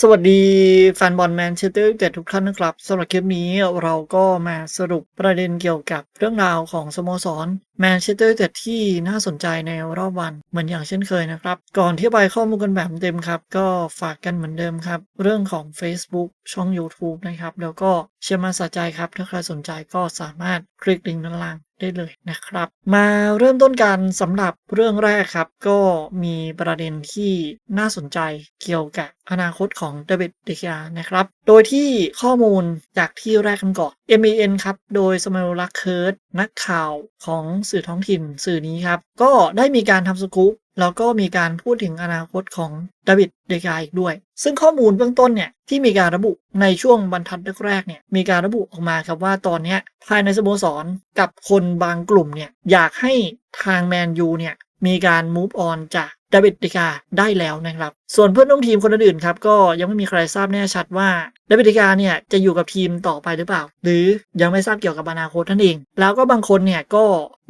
สวัสดีแฟนบอลแมนเชสเตอร์ยูไนเต็ดทุกท่านนะครับสำหรับคลิปนี้เราก็มาสรุปประเด็นเกี่ยวกับเรื่องราวของสโมสรแมนเชสเตอร์ยูไนเต็ดที่น่าสนใจในรอบวันเหมือนอย่างเช่นเคยนะครับ ก่อนที่ไปข้อมูลกันแบบเต็มครับ ก็ฝากกันเหมือนเดิมครับ เรื่องของ Facebook ช่อง YouTube นะครับ แล้วก็เชื่อมาสะใจครับ ถ้าใครสนใจก็สามารถคลิกลิงก์ด้านล่าง ได้เลยนะครับ มาเริ่มต้นกันสำหรับเรื่องแรกครับ ก็มีประเด็นที่น่าสนใจเกี่ยวกับอนาคตของเดวิดเดกานะครับ โดยที่ข้อมูลจากที่แรกกันก่อน MAN ครับ โดยสมาลลักเคิร์ดนักข่าวของสื่อท้องถิ่นสื่อนี้ครับ ก็ได้มีการทำสกู๊ป แล้วก็มีการพูดถึงอนาคตของดาวิดเดกาอีกด้วย ซึ่งข้อมูลเบื้องต้นเนี่ยที่มีการระบุในช่วงบรรทัดแรกๆเนี่ยมีการระบุออกมาครับว่าตอนนี้ภายในสโมสรกับคนบางกลุ่มเนี่ยอยากให้ทางแมนยูเนี่ยมีการมูฟออนจาก ดาวิดเดกาได้แล้วนะครับ ส่วนเพื่อนร่วมทีมคนอื่นๆครับก็ยังไม่มีใครทราบแน่ชัดว่าดาวิดเดกาเนี่ยจะอยู่กับทีมต่อไปหรือเปล่า หรือยังไม่ทราบเกี่ยวกับอนาคตนั่นเอง แล้วก็บางคนเนี่ยก็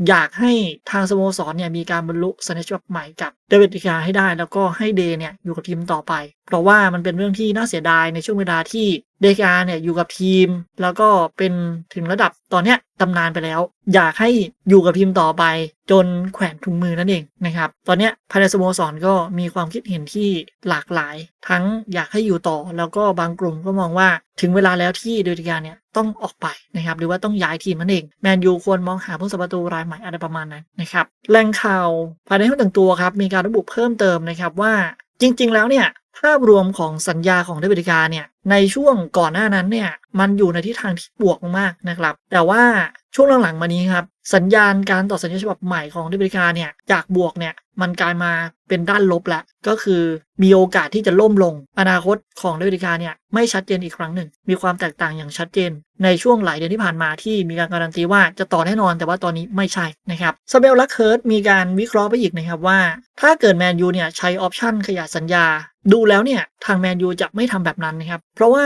อยากให้ทางสโมสรเนี่ยมีการบรรลุสัญญาฉบับใหม่กับเดวิดเดกาให้ได้ แล้วก็ให้เดย์เนี่ยอยู่กับทีมต่อไป เพราะว่ามันเป็นเรื่องที่น่าเสียดายในช่วงเวลาที่เดกาเนี่ยอยู่กับทีม แล้วก็เป็นถึงระดับตอนเนี้ยตำนานไปแล้ว อยากให้อยู่กับทีมต่อไป จนแขวนถุงมือนั่นเองนะครับ ตอนเนี้ยภายในสโมสรก็มีความคิดเห็นที่หลากหลาย ทั้งอยากให้อยู่ต่อแล้วก็บางกลุ่มก็มองว่าถึงเวลาแล้วที่เดวิกาเนี่ยต้องออกไปนะครับหรือว่าต้องย้ายทีมนั่นเองแมนยูควรมองหาผู้สัประตูรายใหม่อะไรประมาณนั้นนะครับแหล่งข่าวภายในห้องแต่งตัวครับมีการระบุเพิ่มเติมนะครับว่า จริง ๆ แล้วเนี่ยภาพรวมของสัญญาของเดวิดกาเนี่ยในช่วงก่อนหน้านั้นเนี่ยมันอยู่ในทิศทางที่บวกมากๆนะครับ แต่ว่า ช่วงหลังๆมานี้ครับสัญญาณการต่อสัญญาฉบับใหม่ของเดวิดกาเนี่ยจากบวกเนี่ยมันกลายมาเป็นด้านลบแล้วก็คือมีโอกาสที่จะล่มลง อนาคตของเดวิดกาเนี่ยไม่ชัดเจนอีกครั้งหนึ่ง มีความแตกต่างอย่างชัดเจน ในช่วงหลายเดือนที่ผ่านมาที่มีการการันตีว่าจะต่อแน่นอนแต่ว่าตอนนี้ไม่ใช่นะครับสเบลลักเคิร์ดมีการวิเคราะห์ไปอีกนะครับว่า ถ้าเกิดแมนยูเนี่ยใช้ออปชันขยายสัญญาดูแล้วเนี่ยทางแมนยูจะไม่ทำแบบนั้นนะครับ เพราะว่า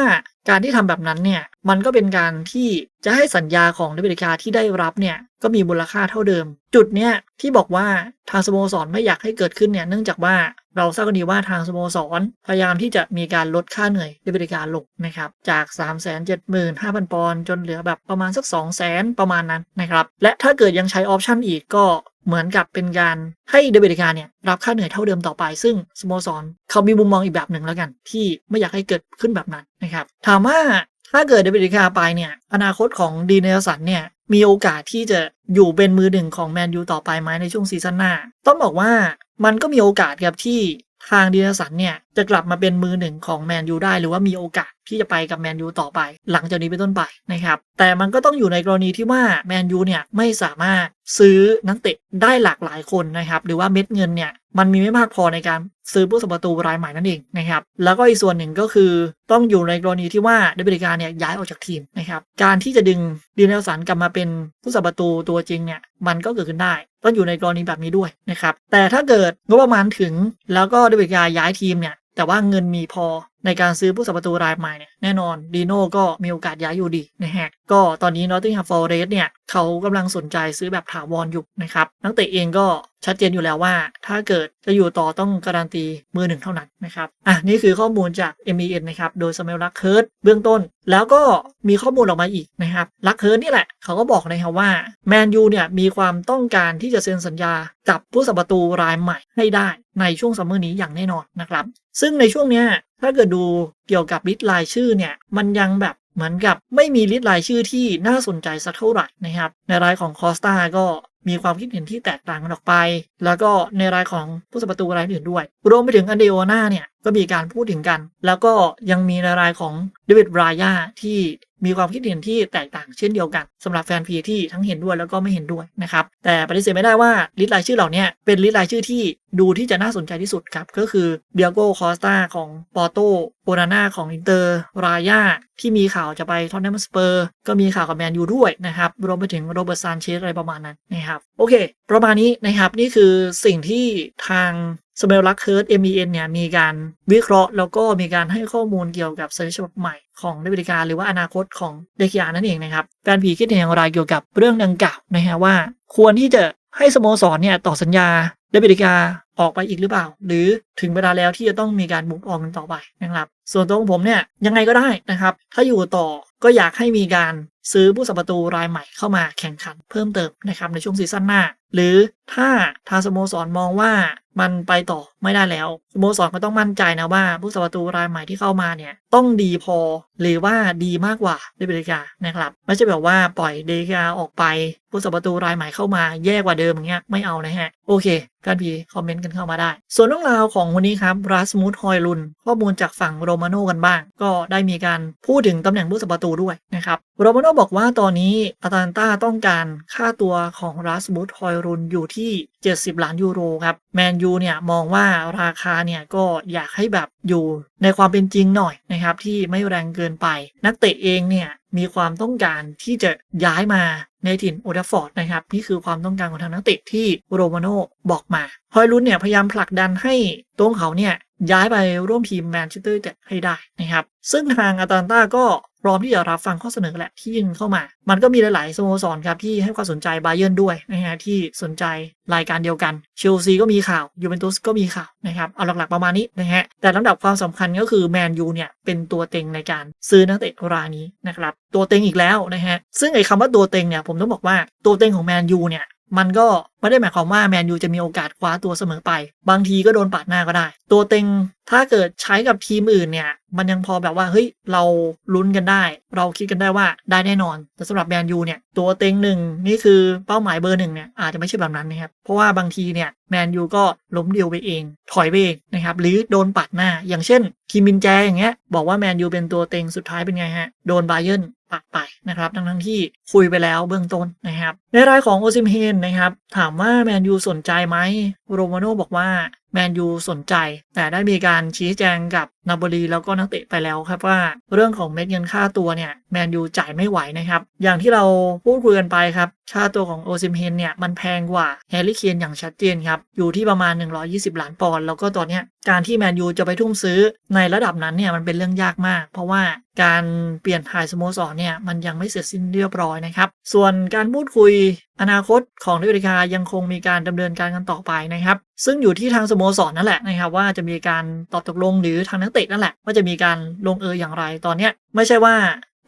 การที่ทำแบบนั้นเนี่ยมันก็เป็นการที่จะให้สัญญาของเดวิกาที่ได้รับเนี่ยก็มีมูลค่าเท่าเดิม จุดเนี้ยที่บอกว่าทางสโมสรไม่อยากให้เกิดขึ้นเนี่ยเนื่องจากว่าเราทราบกันดีว่าทางสโมสรพยายามที่จะมีการลดค่าเหนื่อยเดวิกาลงนะครับจาก 3 7 5 0 0 0 ปอนด์จนเหลือแบบประมาณสัก 2 0 0 0 0 0ประมาณนั้นนะครับและถ้าเกิดยังใช้ออปชันอีกก็ เหมือนกับเป็นการให้เดวิดกาเนี่ยรับค่าเหนื่อยเท่าเดิมต่อไป ซึ่งสโมสรเขามีมุมมองอีกแบบหนึ่งแล้วกัน ที่ไม่อยากให้เกิดขึ้นแบบนั้นนะครับ ถามว่าถ้าเกิดเดวิดกาไปเนี่ยอนาคตของดีเนลสันเนี่ยมีโอกาสที่จะอยู่เป็นมือหนึ่งของแมนยูต่อไปไหมในช่วงซีซั่นหน้า ต้องบอกว่ามันก็มีโอกาสครับที่ทางดีเนลสันเนี่ย จะกลับมาเป็นมือหนึ่งของแมนยูได้ หรือว่ามีโอกาสที่จะไปกับแมนยูต่อไป หลังจากนี้เป็นต้นไปนะครับแต่มันก็ต้องอยู่ในกรณีที่ว่าแมนยูเนี่ยไม่สามารถซื้อนักเตะได้หลากหลายคนนะครับหรือว่าเม็ดเงินเนี่ยมันมีไม่มากพอในการซื้อผู้สมประตูรายใหม่นั่นเองนะครับแล้วก็อีกส่วนหนึ่งก็คือต้องอยู่ในกรณีที่ว่าเดวิกาเนี่ยย้ายออกจากทีมนะครับการที่จะดึงดีเนลสันกลับมาเป็นผู้สมประตูตัวจริงเนี่ยมันก็เกิดขึ้นได้ ต้องอยู่ในกรณีแบบนี้ด้วยนะครับแต่ถ้าเกิดงบประมาณถึงแล้วก็เดวิกาย้ายทีมเนี่ย แต่ว่าเงินมีพอในการซื้อผู้สัประตูรายใหม่เนี่ยแน่นอนดีโน่ก็มีโอกาสย้ายอยู่ดีนะฮะก็ตอนนี้นอตติงแฮมฟอร์เรสเนี่ยเขากำลังสนใจซื้อแบบถาวรอยู่นะครับนักเตะเองก็ชัดเจนอยู่แล้วว่า ถ้าเกิดจะอยู่ต่อต้องการันตีมือหนึ่งเท่านั้นนะครับอะนี่คือข้อมูลจาก m อ n นะครับโดยสมัยลักเคิร์ดเบื้องต้น แล้วก็มีข้อมูลออกมาอีกนะครับลักเคิร์ดนี่แหละเขาก็บอกนะครับว่าแมนยูเนี่ยมีความต้องการที่จะเซ็นสัญญากับผู้สัประตูรายใหม่ให้ได้ในช่วงซัมเมอร์นี้อย่างแน่นอนนะครับ ซึ่งในช่วงเนี้ยถ้าเกิดดูเกี่ยวกับลิสต์รายชื่อเนี่ยมันยังแบบเหมือนกับไม่มีลิสต์รายชื่อที่น่าสนใจสักเท่าไหร่นะครับในรายของคอสตาก็มีความคิดเห็นที่แตกต่างกันออกไป แล้วก็ในรายของผู้สัประตูรายอื่นด้วย รวมไปถึงอันเดโอนาเนี่ยก็มีการพูดถึงกัน แล้วก็ยังมีในรายของเดวิดบรายาที่ มีความคิดเห็นที่แตกต่างเช่นเดียวกันสำหรับแฟนพีที่ทั้งเห็นด้วยแล้วก็ไม่เห็นด้วยนะครับแต่ปฏิเสธไม่ได้ว่าลิสต์รายชื่อเหล่านี้เป็นลิสต์รายชื่อที่ดูที่จะน่าสนใจที่สุดครับ ก็คือเบียโกคอสตาของปอโตโอนาน่าของอินเตอร์รายาที่มีข่าวจะไปทอนแนมสเปอร์ก็มีข่าวกับแมนยูด้วยนะครับรวมไปถึงโรเบิร์ตซานเชสอะไรประมาณนั้นนะครับโอเค ประมาณนี้นะครับนี่คือสิ่งที่ทาง สเมลลักเคิร์ด MEN เนี่ยมีการวิเคราะห์ แล้วก็มีการให้ข้อมูลเกี่ยวกับสัญญาฉบับใหม่ของเดวิกาหรือว่าอนาคตของเด็กิอานั่นเองนะครับการผีคิดเห็นอย่างไรเกี่ยวกับเรื่องดังกล่าวนะฮะว่า ควรที่จะให้สโมสรเนี่ยต่อสัญญาเดวิดกาออกไปอีกหรือเปล่า หรือถึงเวลาแล้วที่จะต้องมีการบุกออกกันต่อไปนะครับ ส่วนตัวของผมเนี่ยยังไงก็ได้นะครับ ถ้าอยู่ต่อก็อยากให้มีการซื้อผู้สัมประตูรายใหม่เข้ามาแข่งขันเพิ่มเติมนะครับในช่วงซีซั่นหน้า หรือถ้าทางสโมสรมองว่ามันไปต่อไม่ได้แล้วสโมสรก็ต้องมั่นใจนะว่า ผู้สัมประตูรายใหม่ที่เข้ามาเนี่ย ต้องดีพอ หรือว่าดีมากกว่าเดวิดกานะครับไม่ใช่แบบว่าปล่อยเดกาออกไป ผู้สัมประตูรายใหม่เข้ามาแย่กว่าเดิมอย่างเงี้ยไม่เอานะฮะ โอเคการพีคอมเมนต์กันเข้ามาได้ ส่วนเรื่องราวของวันนี้ครับรัสมูดฮอยลุนข้อมูลจากฝั่งโรมาโน่กันบ้าง ก็ได้มีการพูดถึงตำแหน่งผู้สัมประตูด้วยนะครับโรมาโน่บอกว่าตอนนี้อาตาลันตาต้องการค่าตัวของรัสมูดฮอยลุนอยู่ที่ 70 ล้านยูโรครับแมนยูเนี่ยมองว่าราคาเนี่ยก็อยากให้แบบอยู่ในความเป็นจริงหน่อยนะครับที่ไม่แรงเกินไป นักเตะเองเนี่ยมีความต้องการที่จะย้ายมาในถิ่นโอดาฟอร์ดนะครับนี่คือความต้องการของทางนักเตะที่โรมาโน่บอกมาฮอยลุนเนี่ยพยายามผลักดันให้ตัวเขาเนี่ยย้ายไปร่วมทีมแมนเชสเตอร์ให้ได้นะครับซึ่งทางอาตาลันตาก็ พร้อมที่จะรับฟังข้อเสนอแหละที่ยื่นเข้ามา มันก็มีหลาย ๆ สโมสรครับที่ให้ความสนใจบาเยิร์นด้วยนะฮะที่สนใจรายการเดียวกันเชลซีก็มีข่าวยูเวนตุสก็มีข่าวนะครับเอาหลัก ๆ ประมาณนี้นะฮะแต่ลำดับความสำคัญก็คือแมนยูเนี่ยเป็นตัวเต็งในการซื้อนักเตะรายนี้นะครับตัวเต็งอีกแล้วนะฮะซึ่งไอ้คำว่าตัวเต็งเนี่ยผมต้องบอกว่าตัวเต็งของแมนยูเนี่ยมันก็ไม่ได้หมายความว่าแมนยูจะมีโอกาสคว้าตัวเสมอไป บางทีก็โดนปาดหน้าก็ได้ ตัวเต็งถ้าเกิดใช้กับทีมอื่นเนี่ย มันยังพอแบบว่าเฮ้ยเราลุ้นกันได้ เราคิดกันได้ว่าได้แน่นอน แต่สำหรับแมนยูเนี่ยตัวเต็งหนึ่งนี่คือเป้าหมายเบอร์หนึ่งเนี่ยอาจจะไม่ใช่แบบนั้นนะครับเพราะว่าบางทีเนี่ยแมนยูก็ล้มเดียวไปเอง ถอยไปเองนะครับหรือโดนปัดหน้า อย่างเช่นคิมินแจอย่างเงี้ยบอกว่าแมนยูเป็นตัวเต็งสุดท้ายเป็นไงฮะโดนไบเยนปัดไปนะครับทั้งทั้งที่คุยไปแล้วเบื้องต้นนะครับในรายของโอซิมเฮนนะครับถามามว่าแมนยูสนใจไหมโรมาโน่บอกว่าแมนยูสนใจ แต่ได้มีการชี้แจงกับนาบลีแล้วก็นักเตะไปแล้วครับว่า เรื่องของเม็ดเงินค่าตัวเนี่ยแมนยูจ่ายไม่ไหวนะครับ อย่างที่เราพูดคุยกันไปครับค่าตัวของโอซิมเฮนเนี่ยมันแพงกว่าแฮร์รี่เคนอย่างชัดเจนครับ อยู่ที่ประมาณ 120 ล้านปอนด์แล้วก็ตอนนี้การที่แมนยูจะไปทุ่มซื้อในระดับนั้นเนี่ยมันเป็นเรื่องยากมาก เพราะว่าการเปลี่ยนถ่ายสโมสรเนี่ยมันยังไม่เสร็จสิ้นเรียบร้อยนะครับส่วนการพูดคุยอนาคตของนิวิกายังคงมีการดำเนินการกันต่อไปนะครับ ซึ่งอยู่ที่ทางสโมสรนั่นแหละนะครับว่าจะมีการตอบตกลงหรือทางนักเตะนั่นแหละว่าจะมีการลงเอยอย่างไรตอนเนี้ยไม่ใช่ว่า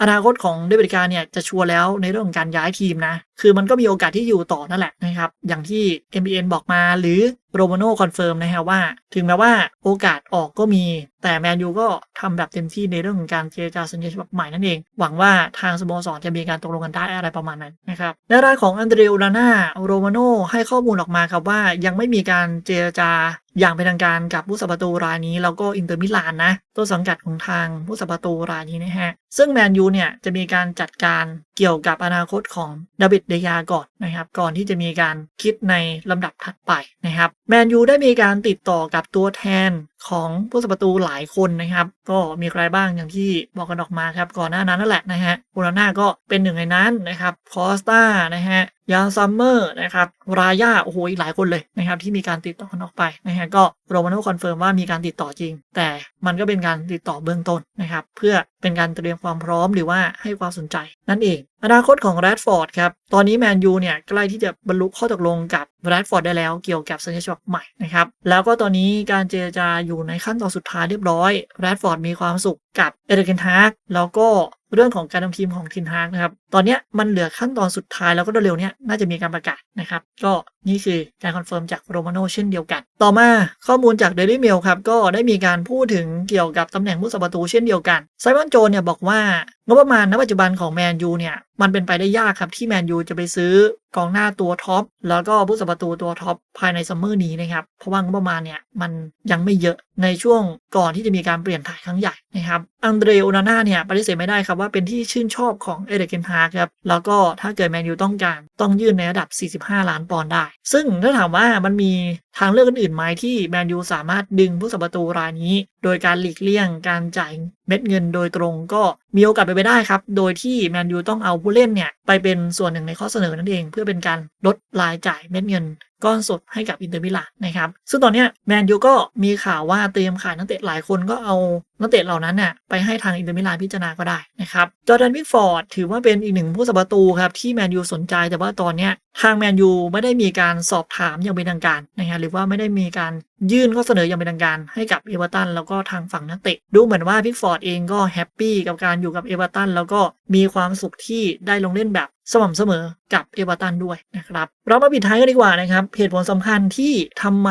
อนาคตของเดวิดกาเนี่ยจะชัวร์แล้วในเรื่องของการย้ายทีมนะ คือมันก็มีโอกาสที่อยู่ต่อนั่นแหละนะครับ อย่างที่ MBN บอกมาหรือโรมาโน่คอนเฟิร์มนะฮะว่า ถึงแม้ว่าโอกาสออกก็มี แต่แมนยูก็ทำแบบเต็มที่ในเรื่องของการเจรจาสัญญาฉบับใหม่นั่นเอง หวังว่าทางสโมสรจะมีการตกลงกันได้อะไรประมาณนั้นนะครับในรายของอันเดรอลาน่าโรมาโน่ให้ข้อมูลออกมาครับว่ายังไม่มีการเจรจาอย่างเป็นทางการกับผู้สัมประตูรายนี้แล้วก็อินเตอร์มิลานนะต้นสังกัดของทางผู้สัมประตูรายนี้นะฮะซึ่งแมนยูเนี่ยจะมีการจัดการเกี่ยวกับอนาคตของดาบิดเดียก่อนนะครับ ก่อนที่จะมีการคิดในลำดับถัดไปนะครับแมนยูได้มีการติดต่อกับตัวแทนของผู้สประตูหลายคนนะครับ ก็มีใครบ้างอย่างที่บอกกันออกมาครับ ก่อนหน้านั้นนั่นแหละนะฮะบูราน่าก็เป็นหนึ่งในนั้นนะครับคอสตานะฮะยานซัมเมอร์นะครับรายาโอ้โหอีกหลายคนเลยนะครับที่มีการติดต่อกันออกไปนะฮะก็โรมาโน่คอนเฟิร์มว่ามีการติดต่อจริง แต่มันก็เป็นการติดต่อเบื้องต้นนะครับเพื่อเป็นการเตรียมความพร้อมหรือว่าให้ความสนใจนั่นเอง อนาคตของแรดฟอร์ดครับตอนนี้แมนยูเนี่ยใกล้ที่จะบรรลุข้อตกลงกับ แรดฟอร์ดได้แล้วเกี่ยวกับสัญญาฉบับใหม่นะครับ แล้วก็ตอนนี้การเจรจาอยู่ในขั้นตอนสุดท้ายเรียบร้อยแรดฟอร์ดมีความสุขกับเอเดเกนฮาร์กแล้วก็เรื่องของการทำทีมของทินฮาร์กนะครับ ตอนนี้มันเหลือขั้นตอนสุดท้ายแล้วก็เร็วๆนี้น่าจะมีการประกาศนะครับ ก็นี่คือการคอนเฟิร์มจากโรมาโนเช่นเดียวกัน ต่อมาข้อมูลจาก Daily Mail ครับ ก็ได้มีการพูดถึงเกี่ยวกับตำแหน่งผู้สัประตูเช่นเดียวกันไซมอนโจนเนี่ยบอกว่างบประมาณณปัจจุบันของแมนยูเนี่ย มันเป็นไปได้ยากครับที่แมนยูจะไปซื้อกองหน้าตัวท็อปแล้วก็ผู้สัประตูตัวท็อปภายในซัมเมอร์นี้นะครับ เพราะว่างบประมาณเนี่ยมันยังไม่เยอะในช่วงก่อนที่จะมีการเปลี่ยนถ่ายครั้งใหญ่นะครับอังเดรโอนาน่าเนี่ยปฏิเสธไม่ได้ครับว่าเป็นที่ชื่นชอบของเอเดเกนฮาร์ครับแล้วก็ถ้าเกิดแมนยูต้องการต้องยื่นในระดับ 45 ล้านปอนด์ได้ ซึ่งถ้าถามว่ามันมีทางเลือกอื่นๆไหมที่แมนยูสามารถดึงผู้สัมประตูรายนี้ โดยการหลีกเลี่ยงการจ่ายเม็ดเงินโดยตรงก็มีโอกาสไปไปได้ครับ โดยที่แมนยูต้องเอาผู้เล่นเนี่ยไปเป็นส่วนหนึ่งในข้อเสนอนั่นเอง เพื่อเป็นการลดรายจ่ายเม็ดเงิน ก้อนสดให้กับอินเตอร์มิลานนะครับ ซึ่งตอนนี้แมนยูก็มีข่าวว่าเตรียมขายนักเตะหลายคนก็เอานักเตะเหล่านั้นเนี่ยไปให้ทางอินเตอร์มิลานพิจารณาก็ได้นะครับ จอร์แดนวิกฟอร์ดถือว่าเป็นอีกหนึ่งผู้สัประตูครับที่แมนยูสนใจแต่ว่าตอนนี้ทางแมนยูไม่ได้มีการสอบถามอย่างเป็นทางการนะฮะหรือว่าไม่ได้มีการ ยื่นข้อเสนออย่างเป็นทางการให้กับเอเวอร์ตันแล้วก็ทางฝั่งนักเตะ ดูเหมือนว่าพิกฟอร์ดเองก็แฮปปี้กับการอยู่กับเอเวอร์ตันแล้วก็มีความสุขที่ได้ลงเล่นแบบสม่ำเสมอกับเอเวอร์ตันด้วยนะครับ เรามาปิดท้ายกันดีกว่านะครับเหตุผลสำคัญที่ทำไม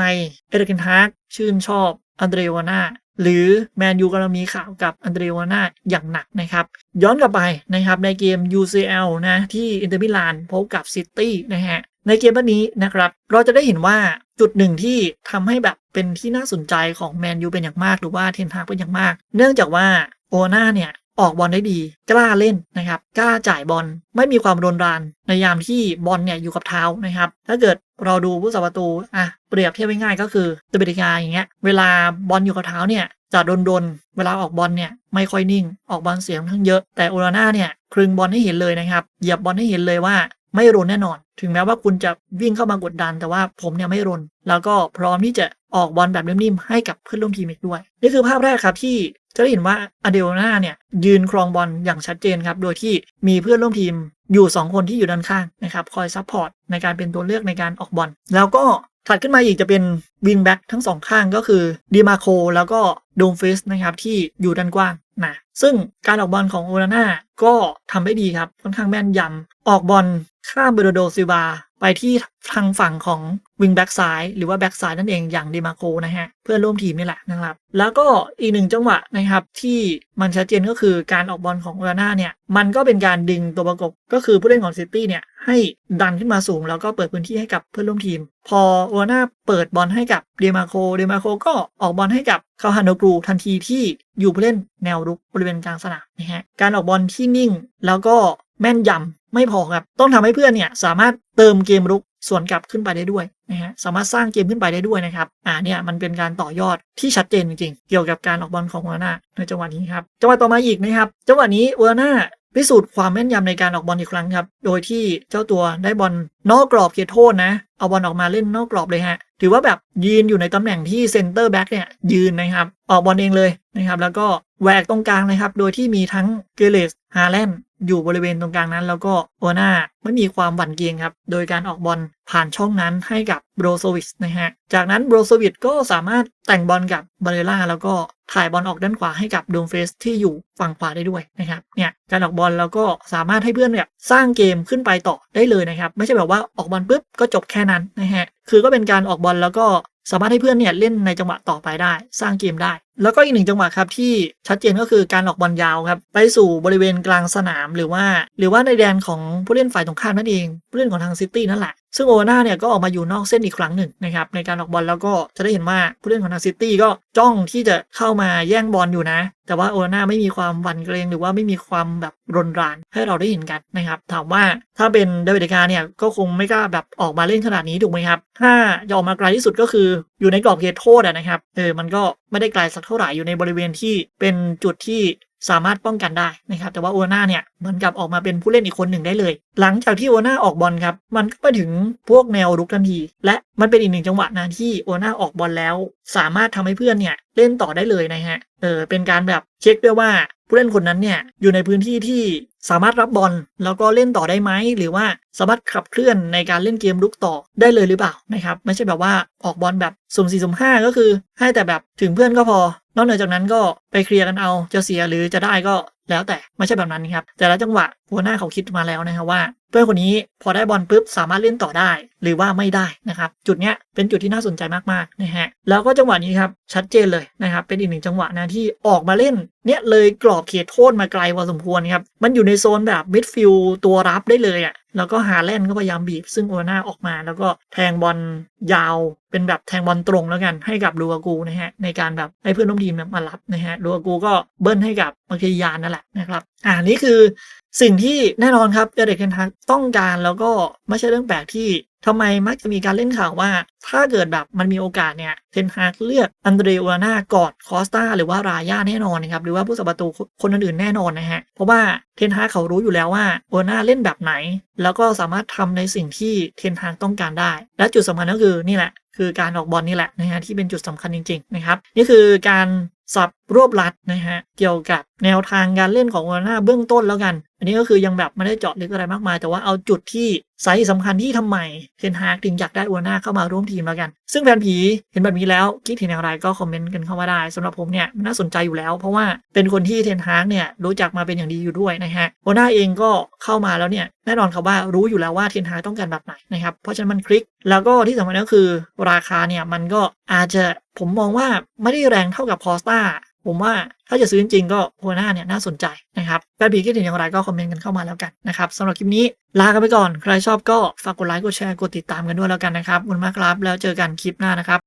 เอริกเกนฮาร์กชื่นชอบอันเดรวานาหรือแมนยูกำลังมีข่าวกับอันเดรวานาอย่างหนักนะครับ ย้อนกลับไปนะครับในเกม UCL นะที่อินเตอร์มิลานพบกับซิตี้นะฮะ ในเกมนนี้นะครับ เราจะได้เห็นว่าจุดหนึ่งที่ทำให้แบบเป็นที่น่าสนใจของแมนยูเป็นอย่างมาก หรือว่าเทนฮากเป็นอย่างมาก เนื่องจากว่าโอนาเนี่ยออกบอลได้ดี กล้าเล่นนะครับ กล้าจ่ายบอล ไม่มีความรนราน ในยามที่บอลเนี่ยอยู่กับเท้านะครับ ถ้าเกิดเราดูผู้สัประตู อะ เปรียบเทียบง่ายๆก็คือตเบริกาอย่างเงี้ย เวลาบอลอยู่กับเท้าเนี่ยจะโดนๆ เวลาออกบอลเนี่ยไม่ค่อยนิ่ง ออกบอลเสียงทั้งเยอะ แต่โอนาน่าเนี่ยครึงบอลให้เห็นเลยนะครับ เหยียบบอลให้เห็นเลยว่า ไม่รนแน่นอน ถึงแม้ว่าคุณจะวิ่งเข้ามากดดัน แต่ว่าผมเนี่ยไม่รน แล้วก็พร้อมที่จะออกบอลแบบนิ่มๆให้กับเพื่อนร่วมทีมอีกด้วย นี่คือภาพแรกครับที่จะได้เห็นว่าอเดโอนาเนี่ยยืนครองบอลอย่างชัดเจนครับ โดยที่มีเพื่อนร่วมทีมอยู่ 2 คนที่อยู่ด้านข้างนะครับคอยซัพพอร์ตในการเป็นตัวเลือกในการออกบอลแล้วก็ถัดขึ้นมาอีกจะเป็นวิงแบ็กทั้งสองข้างก็คือดีมาโคแล้วก็โดมฟิสนะครับที่อยู่ด้านกว้างนะซึ่งการออกบอลของโอนาน่าก็ทำได้ดีครับ ค่อนข้างแม่นยำออกบอล ข้ามเบโรโดซิบาไปที่ทางฝั่งของวิงแบ็กซ้ายหรือว่าแบ็กซ้ายนั่นเองอย่างดีมาโคนะฮะ เพื่อนร่วมทีมนี่แหละนะครับ แล้วก็อีกหนึ่งจังหวะนะครับ ที่มันชัดเจนก็คือการออกบอลของโอนาน่าเนี่ย มันก็เป็นการดึงตัวประกบก็คือผู้เล่นของซิตี้เนี่ย ให้ดันขึ้นมาสูง แล้วก็เปิดพื้นที่ให้กับเพื่อนร่วมทีม พอโอนาน่าเปิดบอลให้กับเดมาโคเดมาโคก็ออกบอลให้กับคาฮานโนกรูทันทีที่อยู่ผู้เล่นแนวรุกบริเวณกลางสนามนะฮะการออกบอลที่นิ่งแล้วก็แม่นยำ ไม่พอครับ ต้องทำให้เพื่อนเนี่ยสามารถเติมเกมรุกส่วนกลับขึ้นไปได้ด้วยนะฮะสามารถสร้างเกมขึ้นไปได้ด้วยนะครับ อ่าเนี่ยมันเป็นการต่อยอดที่ชัดเจนจริงๆ เกี่ยวกับการออกบอลของโอนาน่าในจังหวะนี้ครับ จังหวะต่อมาอีกนะครับ จังหวะนี้โอนาน่าพิสูจน์ความแม่นยำในการออกบอลอีกครั้งครับ โดยที่เจ้าตัวได้บอลนอกกรอบเขตโทษนะ เอาบอลออกมาเล่นนอกกรอบเลยฮะ ถือว่าแบบยืนอยู่ในตำแหน่งที่เซนเตอร์แบ็กเนี่ยยืนนะครับ ออกบอลเองเลยนะครับ แล้วก็แหวกตรงกลางนะครับ โดยที่มีทั้งเกเรสฮาแลนด์ อยู่บริเวณตรงกลางนั้น แล้วก็โอนาไม่มีความหวั่นเกรงครับ โดยการออกบอลผ่านช่องนั้นให้กับโบรโซวิชนะฮะ จากนั้นโบรโซวิชก็สามารถแต่งบอลกับบาเรล่าแล้วก็ถ่ายบอลออกด้านขวาให้กับดวงเฟสที่อยู่ฝั่งขวาได้ด้วยนะครับเนี่ยการออกบอลแล้วก็สามารถให้เพื่อนแบบสร้างเกมขึ้นไปต่อได้เลยนะครับไม่ใช่แบบว่าออกบอลปุ๊บก็จบแค่นั้นนะฮะคือก็เป็นการออกบอลแล้วก็สามารถให้เพื่อนเนี่ยเล่นในจังหวะต่อไปได้ สร้างเกมได้ แล้วก็อีกหนึ่งจังหวะครับที่ชัดเจนก็คือการออกบอลยาวครับไปสู่บริเวณกลางสนามหรือว่า หรือว่าในแดนของผู้เล่นฝ่ายตรงข้ามนั่นเองผู้เล่นของทางซิตี้นั่นแหละซึ่งโอวาน่าเนี่ยก็ออกมาอยู่นอกเส้นอีกครั้งหนึ่งนะครับในการออกบอลแล้วก็จะได้เห็นว่าผู้เล่นของทางซิตี้ก็จ้องที่จะเข้ามาแย่งบอลอยู่นะ แต่ว่าโอวาน่าไม่มีความหวั่นเกรงหรือว่าไม่มีความแบบรนรานให้เราได้เห็นกันนะครับถามว่าถ้าเป็นเดวิดกาเนี่ยก็คงไม่กล้าแบบออกมาเล่นขนาดนี้ถูกไหมครับถ้าจะออกมาไกลที่สุดก็คืออยู่ในกรอบเขตโทษนะครับเออมันก็ไม่ได้ไกลสักเท่าไหร่อยู่ในบริเวณที่เป็นจุดที่ สามารถป้องกันได้นะครับแต่ว่าโอนาเนี่ยเหมือนกับออกมาเป็นผู้เล่นอีกคนหนึ่งได้เลย หลังจากที่โอนาออกบอลครับมันก็ไปถึงพวกแนวรุกทันที และมันเป็นอีกหนึ่งจังหวะนะที่โอนาออกบอลแล้ว สามารถทำให้เพื่อนเนี่ยเล่นต่อได้เลยนะฮะเออเป็นการแบบเช็คด้วยว่าผู้เล่นคนนั้นเนี่ยอยู่ในพื้นที่ที่สามารถรับบอลแล้วก็เล่นต่อได้ไหมหรือว่าสามารถขับเคลื่อนในการเล่นเกมลุกต่อได้เลยหรือเปล่านะครับไม่ใช่แบบว่าออกบอลแบบสุ่มสี่สุ่มห้าก็คือ ให้แต่แบบถึงเพื่อนก็พอ นอกเหนือจากนั้นก็ไปเคลียร์กันเอาจะเสียหรือจะได้ก็แล้วแต่ไม่ใช่แบบนั้นครับ แต่ละจังหวะหัวหน้าเขาคิดมาแล้วนะครับว่าเพื่อนคนนี้พอได้บอลปุ๊บสามารถเล่นต่อได้ หรือว่าไม่ได้นะครับจุดเนี้ยเป็นจุดที่น่าสนใจมากๆนะฮะแล้วก็จังหวะนี้ครับชัดเจนเลยนะครับเป็นอีกหนึ่งจังหวะนะที่ออกมาเล่นเนี่ยเลยกรอบเขตโทษมาไกลพอสมควรครับมันอยู่ในโซนแบบมิดฟิลตัวรับได้เลยอะ่ะ แล้วก็ฮาแลนด์ก็พยายามบีบซึ่งโอนาออกมา แล้วก็แทงบอลยาวเป็นแบบแทงบอลตรงแล้วกันให้กับลูอากูนะฮะในการแบบให้เพื่อนร่วมทีมมารับนะฮะลูอากูก็เบิ้ลให้กับมาเคยานนั่นแหละนะครับอ่านี่คือสิ่งที่แน่นอนครับเดเด็กเคนทักต้องการแล้วก็ไม่ใช่เรื่องแปลกที่ ทำไมมักจะมีการเล่นข่าวว่า ถ้าเกิดแบบมันมีโอกาสเนี่ยเทนฮากเลือกอันเดรโอนากอดคอสตาหรือว่ารายาแน่นอนนะครับหรือว่าผู้สัประตูคนอื่นๆแน่นอนนะฮะเพราะว่าเทนฮากเขารู้อยู่แล้วว่าโอนาเล่นแบบไหน แล้วก็สามารถทำในสิ่งที่เทนฮากต้องการได้ และจุดสำคัญก็คือนี่แหละ คือการออกบอลนี่แหละนะฮะที่เป็นจุดสำคัญจริงๆนะครับนี่คือการสับ รวบรัดนะฮะเกี่ยวกับแนวทางการเล่นของโอนาน่าเบื้องต้นแล้วกัน อันนี้ก็คือยังแบบไม่ได้เจาะลึกอะไรมากมาย แต่ว่าเอาจุดที่ไซส์สำคัญที่ทำไมเทนฮากถึงอยากได้โอนาน่าเข้ามาร่วมทีมแล้วกัน ซึ่งแฟนผีเห็นแบบนี้แล้วคิดเห็นอย่างไรก็คอมเมนต์กันเข้ามาได้สำหรับผมเนี่ยน่าสนใจอยู่แล้ว เพราะว่าเป็นคนที่เทนฮากเนี่ยรู้จักมาเป็นอย่างดีอยู่ด้วยนะฮะโอนาน่าเองก็เข้ามาแล้วเนี่ยแน่นอนครับว่ารู้อยู่แล้วว่าเทนฮากต้องการแบบไหนนะครับเพราะฉะนั้นมันคลิก แล้วก็ที่สำคัญก็คือราคาเนี่ยมันก็อาจจะผมมองว่าไม่ได้แรงเท่ากับคอสตาผมว่าถ้าจะซื้อจริงๆก็โอนาเนี่ยน่าสนใจนะครับแฟนผีคิดเห็นอย่างไรก็คอมเมนต์กันเข้ามาแล้วกันนะครับสำหรับคลิปนี้ลากันไปก่อน ใครชอบก็ฝากกดไลค์กดแชร์กดติดตามกันด้วยแล้วกันนะครับขอบคุณมากครับแล้วเจอกันคลิปหน้านะครับ